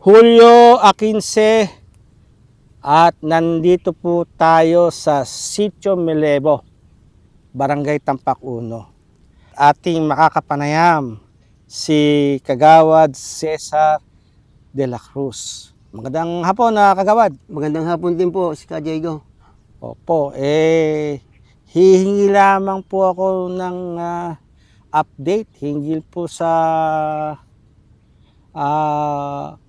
Julio Akinse at nandito po tayo sa Sitio Melevo, Barangay Tampak Uno. Ating makakapanayam si Kagawad Cesar de la Cruz. Magandang hapon na Kagawad. Magandang hapon din po, si Ka Diego. Opo, eh hihingi lamang po ako ng ah, update hinggil po sa ah,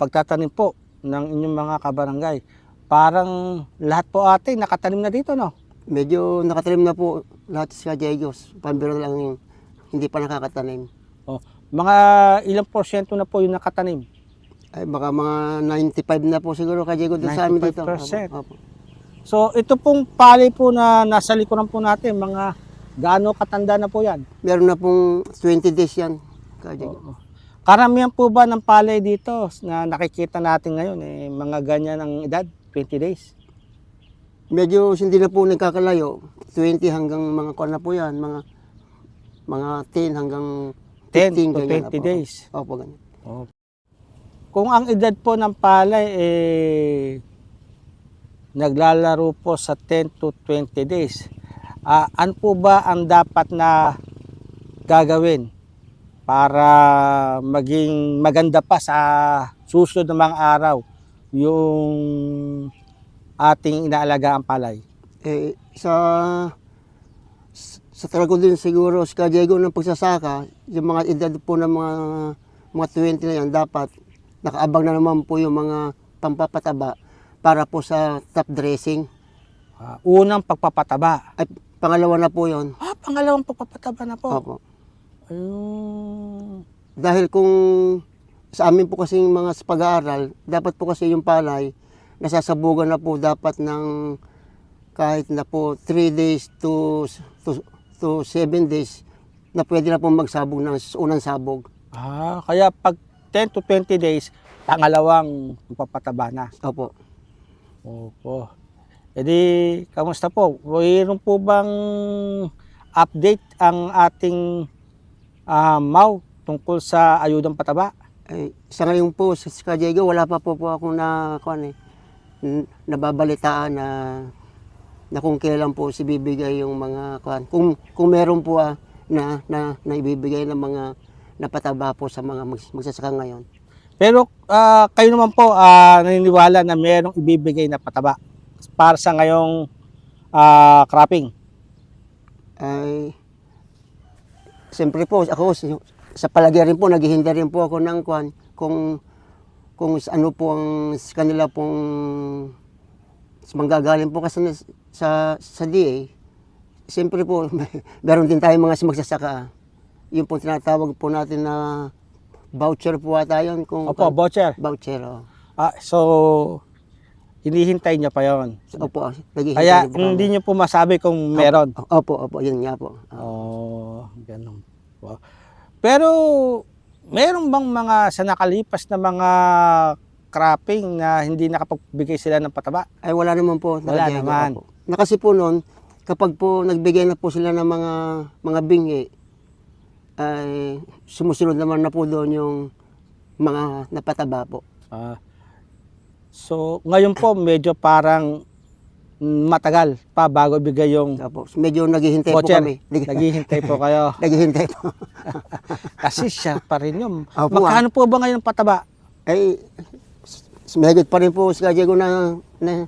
pagtatanim po ng inyong mga kabarangay. Parang lahat po ate nakatanim na dito, no? Medyo nakatalim na po lahat si Ka Diego. Pambiro lang yung hindi pa nakakatanim. Oh, mga ilang porsyento na po yung nakatanim? Ay, baka mga 95 na po siguro Ka Diego doon sa amin dito. 95%. Opo, opo. So ito pong palay po na nasa likuran po natin, mga gaano katanda na po yan? Meron na pong 20 days yan, Ka Diego. Oo. Karamihan po ba ng palay dito na nakikita natin ngayon, eh, mga ganyan ang edad, 20 days? Medyo hindi na po nagkakalayo. 20 hanggang mga kuwan na po yan. Mga mga 10 hanggang 10 15 to ganyan na 20 po. days. Opo, ganyan. Kung ang edad po ng palay, eh, naglalaro po sa 10 to 20 days, ah, ano po ba ang dapat na gagawin para maging maganda pa sa susunod na mga araw yung ating inaalagaan palay? Eh, sa sa talago din siguro si Ka Diego ng pagsasaka, yung mga edad po ng mga mga 20 na yan, dapat nakaabang na naman po yung mga pampapataba para po sa top dressing. Ah, unang pagpapataba. At pangalawa na po yon. Ah, pangalawang pagpapataba na po. Opo. Ayun. Dahil kung sa amin po kasi mga sa pag-aaral, dapat po kasi yung palay, nasasabugan na po dapat ng kahit na po 3 days to, to, to 7 days na pwede na po magsabog ng unang sabog. Ah, kaya pag 10 to 20 days, pangalawang pagpapataba na. Opo. Opo. E di, kamusta po? Mayroon po bang update ang ating ah, MAU tungkol sa ayudang pataba? Ay, sa ngayon po, sa Diego, wala pa po po ako na, kuwan eh, nababalitaan na na kung kailan po si bibigay yung mga kuwan. Kung kung meron po ah, na na na ibibigay ng mga napataba po sa mga mags- magsasaka ngayon. Pero ah, kayo naman po ah, naniniwala na mayroong ibibigay na pataba para sa ngayong ah, cropping. Ay Siyempre po ako sa, palagay rin po naghihintay rin po ako ng kuwan kung kung ano po ang sa kanila pong manggagaling po kasi sa sa DA. Siyempre po meron din tayong mga magsasaka. Yung po tinatawag po natin na voucher po ata yun. Kung, Opo, voucher. voucher. Oh. Ah, so, hinihintay niya pa yon. Opo, naghihintay Kaya po hindi kami. niyo po masabi kung meron. Opo, opo, yun nga po. Oh, ganun po. Pero meron bang mga sa nakalipas na mga cropping na hindi nakapagbigay sila ng pataba? Ay wala naman po. Wala naman. po. Na kasi po noon, kapag po nagbigay na po sila ng mga mga bingi, ay sumusunod naman na po doon yung mga napataba po. Ah, so, ngayon po medyo parang mm, matagal pa bago ibigay yung Tapos medyo naghihintay po voucher. kami. Nag- Naghihintay po kayo. naghihintay po. Kasi siya pa rin yun. Opo, Magkano po ba ngayon ang pataba? ay mahigit pa rin po si Diego na na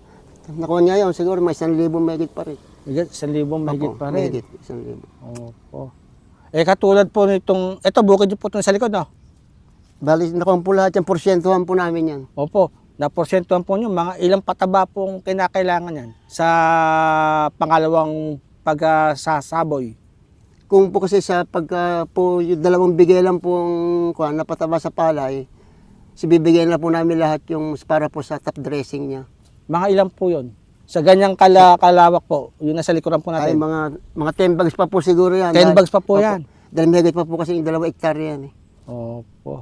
nakuha niya yun. Siguro may isang libo mahigit pa rin. Higit, sa libong mahigit Opo, pa rin. Isang libo. Opo. Eh katulad po nitong, ito bukid po itong sa likod, no? Bali, nakuha po lahat yung porsyentuhan po namin yan. Opo, na porsentuhan po nyo, mga ilang pataba pong kinakailangan yan sa pangalawang pagsasaboy. Kung po kasi sa pagka po yung dalawang bigay lang pong kuha, napataba sa palay, si bibigyan na po namin lahat yung para po sa top dressing niya. Mga ilang po yon Sa ganyang kala, kalawak po, yun nasa likuran po Ay natin. mga mga 10 bags pa po siguro yan. 10 Dahil- bags pa po yan. Dahil mahigit pa po kasi yung dalawang hektarya yan eh. Opo.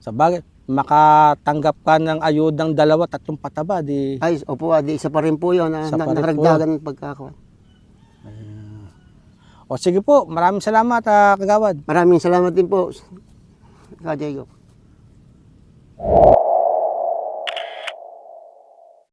Sa bagay, makatanggap ka ng ayudang dalawa, tatlong pataba, di Ay, opo, ah, di isa pa rin po yun. Na, Isa na, pa rin po. nakaragdagan pagkakakuha. O sige po, maraming salamat, ah, Kagawad. Maraming salamat din po, Ka Diego. po.